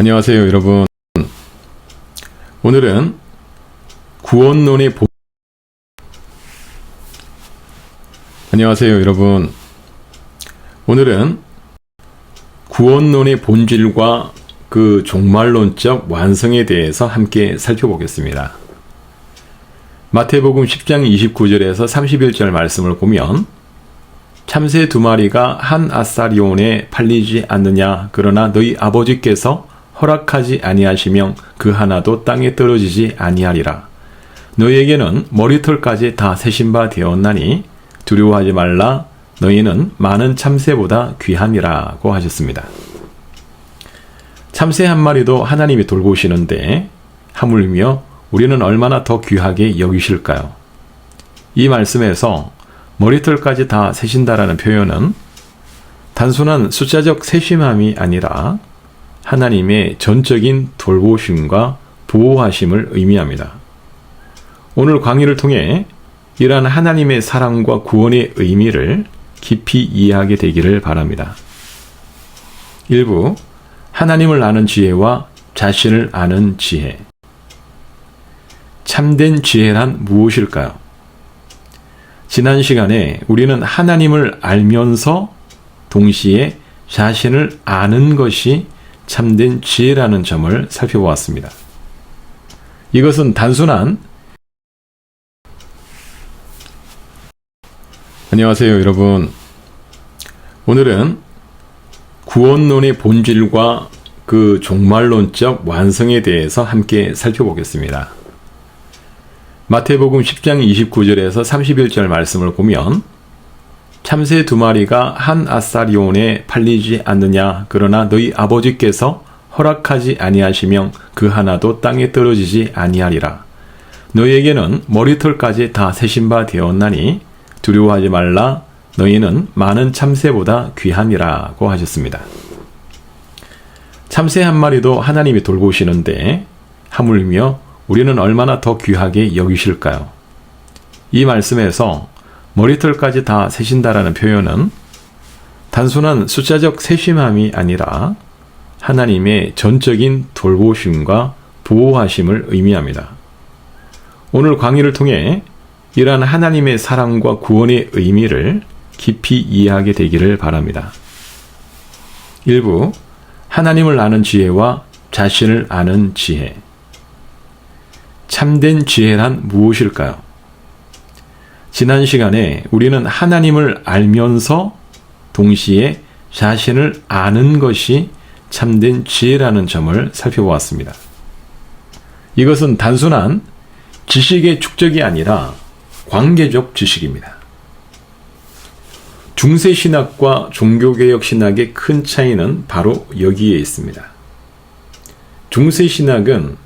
안녕하세요, 여러분. 오늘은 구원론의 본 안녕하세요, 여러분. 오늘은 구원론의 본질과 그 종말론적 완성에 대해서 함께 살펴보겠습니다. 마태복음 10장 29절에서 31절 말씀을 보면 참새 두 마리가 한 아사리온에 팔리지 않느냐 그러나 너희 아버지께서 허락하지 아니하시면 그 하나도 땅에 떨어지지 아니하리라 너희에게는 머리털까지 다 세신 바 되었나니 두려워하지 말라 너희는 많은 참새보다 귀하니라고 하셨습니다. 참새 한 마리도 하나님이 돌보시는데 하물며 우리는 얼마나 더 귀하게 여기실까요? 이 말씀에서 머리털까지 다 세신다라는 표현은 단순한 숫자적 세심함이 아니라 하나님의 전적인 돌보심과 보호하심을 의미합니다. 오늘 강의를 통해 이러한 하나님의 사랑과 구원의 의미를 깊이 이해하게 되기를 바랍니다. 일부 하나님을 아는 지혜와 자신을 아는 지혜. 참된 지혜란 무엇일까요? 지난 시간에 우리는 하나님을 알면서 동시에 자신을 아는 것이 참된 지혜라는 점을 살펴보았습니다. 이것은 단순한 안녕하세요, 여러분. 오늘은 구원론의 본질과 그 종말론적 완성에 대해서 함께 살펴보겠습니다. 마태복음 10장 29절에서 31절 말씀을 보면 참새 두 마리가 한 아사리온에 팔리지 않느냐 그러나 너희 아버지께서 허락하지 아니하시면 그 하나도 땅에 떨어지지 아니하리라 너희에게는 머리털까지 다 세신 바 되었나니 두려워하지 말라 너희는 많은 참새보다 귀하니라고 하셨습니다. 참새 한 마리도 하나님이 돌보시는데 하물며 우리는 얼마나 더 귀하게 여기실까요? 이 말씀에서 머리털까지 다 세신다라는 표현은 단순한 숫자적 세심함이 아니라 하나님의 전적인 돌보심과 보호하심을 의미합니다. 오늘 강의를 통해 이러한 하나님의 사랑과 구원의 의미를 깊이 이해하게 되기를 바랍니다. 일부 하나님을 아는 지혜와 자신을 아는 지혜. 참된 지혜란 무엇일까요? 지난 시간에 우리는 하나님을 알면서 동시에 자신을 아는 것이 참된 지혜라는 점을 살펴보았습니다. 이것은 단순한 지식의 축적이 아니라 관계적 지식입니다. 중세 신학과 종교개혁 신학의 큰 차이는 바로 여기에 있습니다. 중세 신학은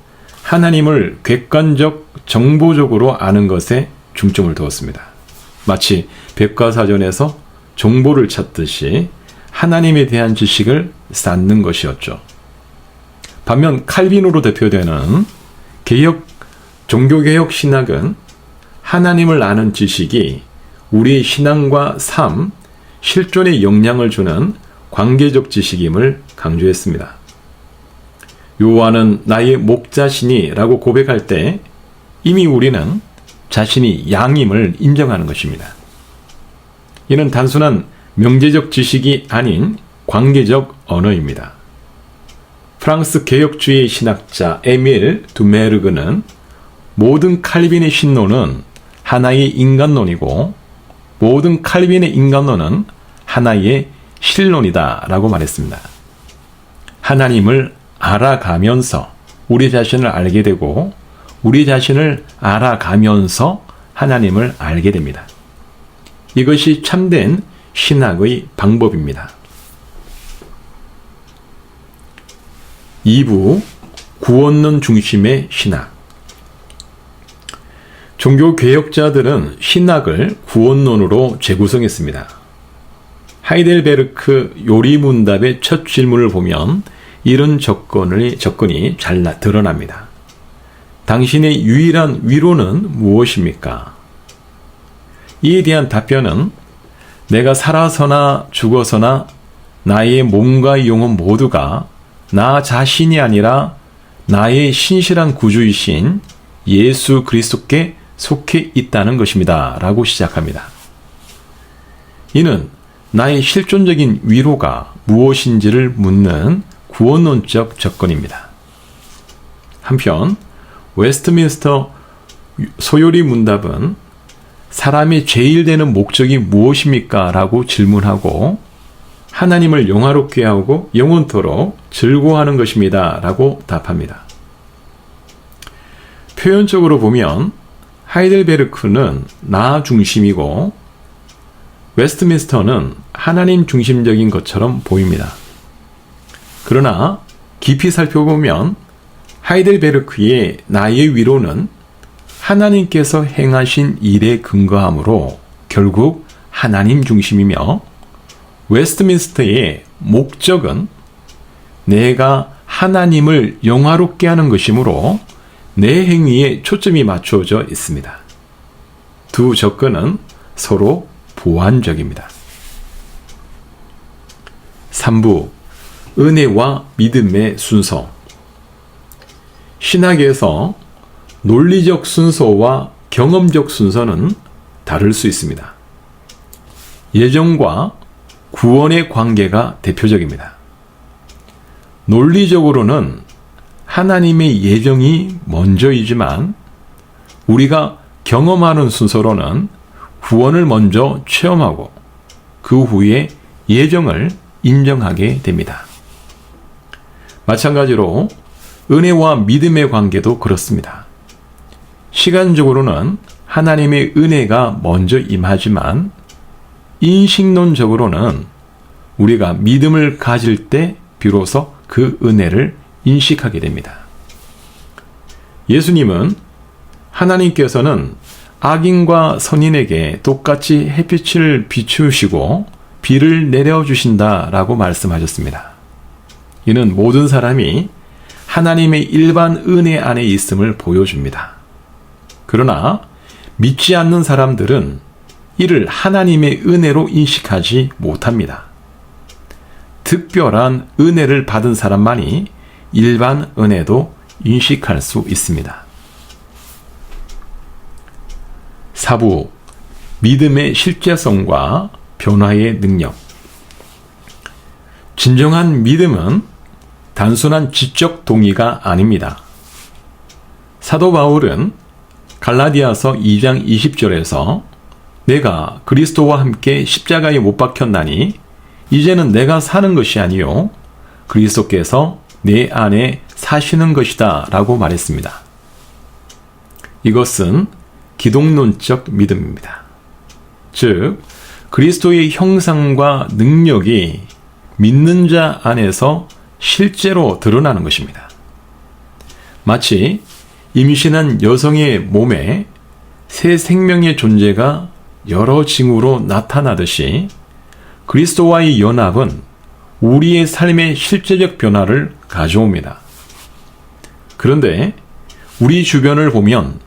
하나님을 객관적 정보적으로 아는 것에 중점을 두었습니다. 마치 백과사전에서 정보를 찾듯이 하나님에 대한 지식을 쌓는 것이었죠. 반면 칼빈으로 대표되는 개혁 종교개혁 신학은 하나님을 아는 지식이 우리 신앙과 삶, 실존에 영향을 주는 관계적 지식임을 강조했습니다. 요한은 나의 목자신이 라고 고백할 때 이미 우리는 자신이 양임을 인정하는 것입니다. 이는 단순한 명제적 지식이 아닌 관계적 언어입니다. 프랑스 개혁주의 신학자 에밀 두메르그는 모든 칼빈의 신론은 하나의 인간론이고 모든 칼빈의 인간론은 하나의 실론이다 라고 말했습니다. 하나님을 알아가면서 우리 자신을 알게 되고 우리 자신을 알아가면서 하나님을 알게 됩니다. 이것이 참된 신학의 방법입니다. 2부 구원론 중심의 신학 종교 개혁자들은 신학을 구원론으로 재구성했습니다. 하이델베르크 요리문답의 첫 질문을 보면 이런 조건이, 조건이 잘 드러납니다. 당신의 유일한 위로는 무엇입니까? 이에 대한 답변은 내가 살아서나 죽어서나 나의 몸과 영혼 모두가 나 자신이 아니라 나의 신실한 구주이신 예수 그리스도께 속해 있다는 것입니다. 라고 시작합니다. 이는 나의 실존적인 위로가 무엇인지를 묻는 구원론적 접근입니다. 한편 웨스트민스터 소요리 문답은 사람이 제일 되는 목적이 무엇입니까? 라고 질문하고 하나님을 영화롭게 하고 영원토록 즐거워하는 것입니다. 라고 답합니다. 표현적으로 보면 하이델베르크는 나 중심이고 웨스트민스터는 하나님 중심적인 것처럼 보입니다. 그러나 깊이 살펴보면 하이델베르크의 나의 위로는 하나님께서 행하신 일에 근거하므로 결국 하나님 중심이며 웨스트민스터의 목적은 내가 하나님을 영화롭게 하는 것이므로 내 행위에 초점이 맞추어져 있습니다. 두 접근은 서로 보완적입니다. 3부 은혜와 믿음의 순서 신학에서 논리적 순서와 경험적 순서는 다를 수 있습니다. 예정과 구원의 관계가 대표적입니다. 논리적으로는 하나님의 예정이 먼저이지만 우리가 경험하는 순서로는 구원을 먼저 체험하고 그 후에 예정을 인정하게 됩니다. 마찬가지로 은혜와 믿음의 관계도 그렇습니다. 시간적으로는 하나님의 은혜가 먼저 임하지만 인식론적으로는 우리가 믿음을 가질 때 비로소 그 은혜를 인식하게 됩니다. 예수님은 하나님께서는 악인과 선인에게 똑같이 햇빛을 비추시고 비를 내려주신다라고 말씀하셨습니다. 이는 모든 사람이 하나님의 일반 은혜 안에 있음을 보여줍니다. 그러나 믿지 않는 사람들은 이를 하나님의 은혜로 인식하지 못합니다. 특별한 은혜를 받은 사람만이 일반 은혜도 인식할 수 있습니다. 사부, 믿음의 실제성과 변화의 능력. 진정한 믿음은 단순한 지적 동의가 아닙니다. 사도 바울은 갈라디아서 2장 20절에서 내가 그리스도와 함께 십자가에 못 박혔나니 이제는 내가 사는 것이 아니요 그리스도께서 내 안에 사시는 것이다 라고 말했습니다. 이것은 기독론적 믿음입니다. 즉, 그리스도의 형상과 능력이 믿는 자 안에서 실제로 드러나는 것입니다. 마치 임신한 여성의 몸에 새 생명의 존재가 여러 징후로 나타나듯이 그리스도와의 연합은 우리의 삶의 실제적 변화를 가져옵니다. 그런데 우리 주변을 보면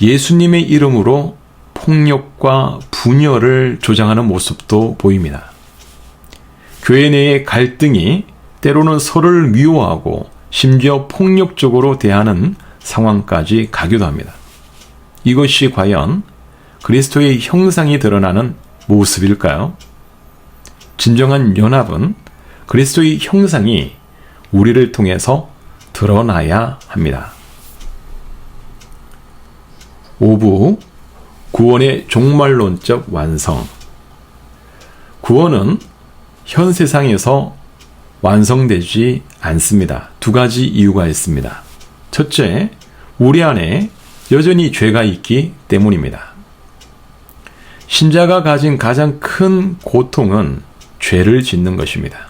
예수님의 이름으로 폭력과 분열을 조장하는 모습도 보입니다. 교회 내의 갈등이 때로는 서로를 미워하고 심지어 폭력적으로 대하는 상황까지 가기도 합니다. 이것이 과연 그리스도의 형상이 드러나는 모습일까요? 진정한 연합은 그리스도의 형상이 우리를 통해서 드러나야 합니다. 5부 구원의 종말론적 완성 구원은 현 세상에서 완성되지 않습니다. 두 가지 이유가 있습니다. 첫째, 우리 안에 여전히 죄가 있기 때문입니다. 신자가 가진 가장 큰 고통은 죄를 짓는 것입니다.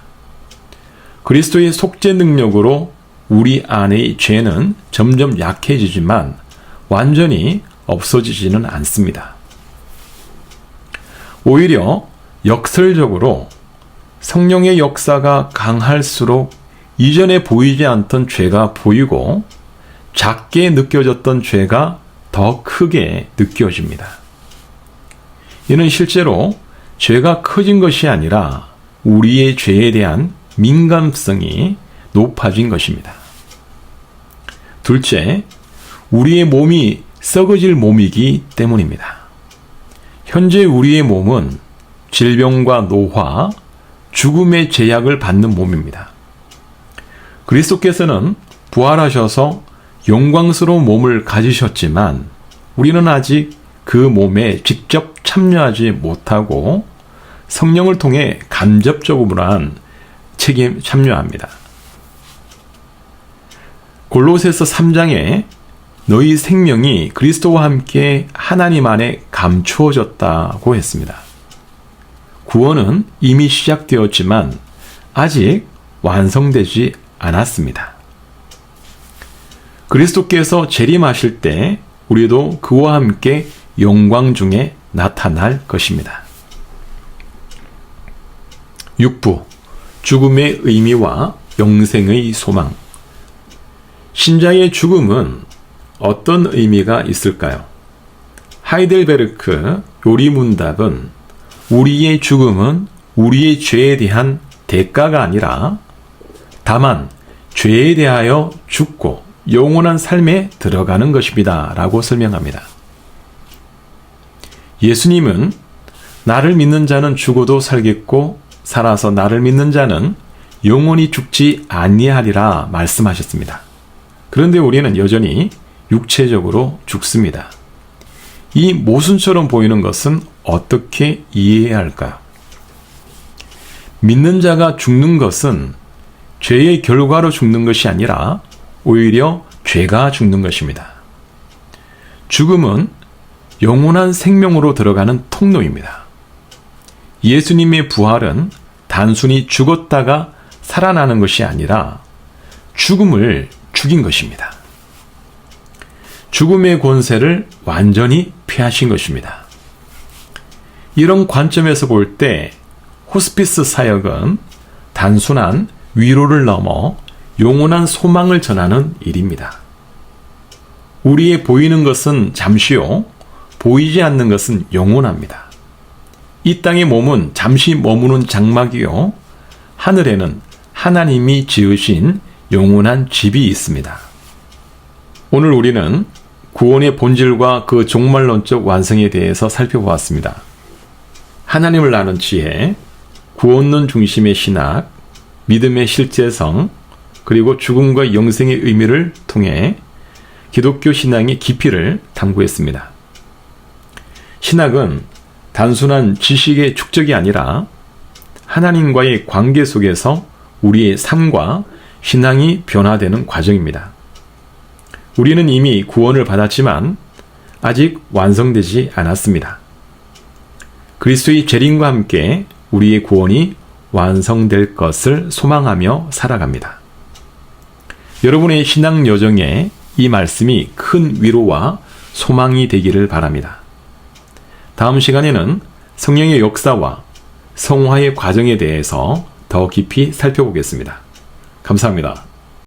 그리스도의 속죄 능력으로 우리 안의 죄는 점점 약해지지만 완전히 없어지지는 않습니다. 오히려 역설적으로 성령의 역사가 강할수록 이전에 보이지 않던 죄가 보이고 작게 느껴졌던 죄가 더 크게 느껴집니다. 이는 실제로 죄가 커진 것이 아니라 우리의 죄에 대한 민감성이 높아진 것입니다. 둘째, 우리의 몸이 썩어질 몸이기 때문입니다. 현재 우리의 몸은 질병과 노화, 죽음의 제약을 받는 몸입니다. 그리스도께서는 부활하셔서 영광스러운 몸을 가지셨지만 우리는 아직 그 몸에 직접 참여하지 못하고 성령을 통해 간접적으로만 책임 참여합니다. 골로새서 3장에 너희 생명이 그리스도와 함께 하나님 안에 감추어졌다고 했습니다. 구원은 이미 시작되었지만 아직 완성되지 않았습니다. 그리스도께서 재림하실 때 우리도 그와 함께 영광 중에 나타날 것입니다. 6부 죽음의 의미와 영생의 소망 신자의 죽음은 어떤 의미가 있을까요? 하이델베르크 요리문답은 우리의 죽음은 우리의 죄에 대한 대가가 아니라 다만 죄에 대하여 죽고 영원한 삶에 들어가는 것입니다. 라고 설명합니다. 예수님은 나를 믿는 자는 죽어도 살겠고 살아서 나를 믿는 자는 영원히 죽지 아니하리라 말씀하셨습니다. 그런데 우리는 여전히 육체적으로 죽습니다. 이 모순처럼 보이는 것은 어떻게 이해해야 할까요? 믿는 자가 죽는 것은 죄의 결과로 죽는 것이 아니라 오히려 죄가 죽는 것입니다. 죽음은 영원한 생명으로 들어가는 통로입니다. 예수님의 부활은 단순히 죽었다가 살아나는 것이 아니라 죽음을 죽인 것입니다. 죽음의 권세를 완전히 피하신 것입니다. 이런 관점에서 볼 때 호스피스 사역은 단순한 위로를 넘어 영원한 소망을 전하는 일입니다. 우리의 보이는 것은 잠시요, 보이지 않는 것은 영원합니다. 이 땅의 몸은 잠시 머무는 장막이요, 하늘에는 하나님이 지으신 영원한 집이 있습니다. 오늘 우리는 구원의 본질과 그 종말론적 완성에 대해서 살펴보았습니다. 하나님을 아는 지혜, 구원론 중심의 신학, 믿음의 실제성, 그리고 죽음과 영생의 의미를 통해 기독교 신앙의 깊이를 탐구했습니다. 신학은 단순한 지식의 축적이 아니라 하나님과의 관계 속에서 우리의 삶과 신앙이 변화되는 과정입니다. 우리는 이미 구원을 받았지만 아직 완성되지 않았습니다. 그리스도의 재림과 함께 우리의 구원이 완성될 것을 소망하며 살아갑니다. 여러분의 신앙 여정에 이 말씀이 큰 위로와 소망이 되기를 바랍니다. 다음 시간에는 성령의 역사와 성화의 과정에 대해서 더 깊이 살펴보겠습니다. 감사합니다.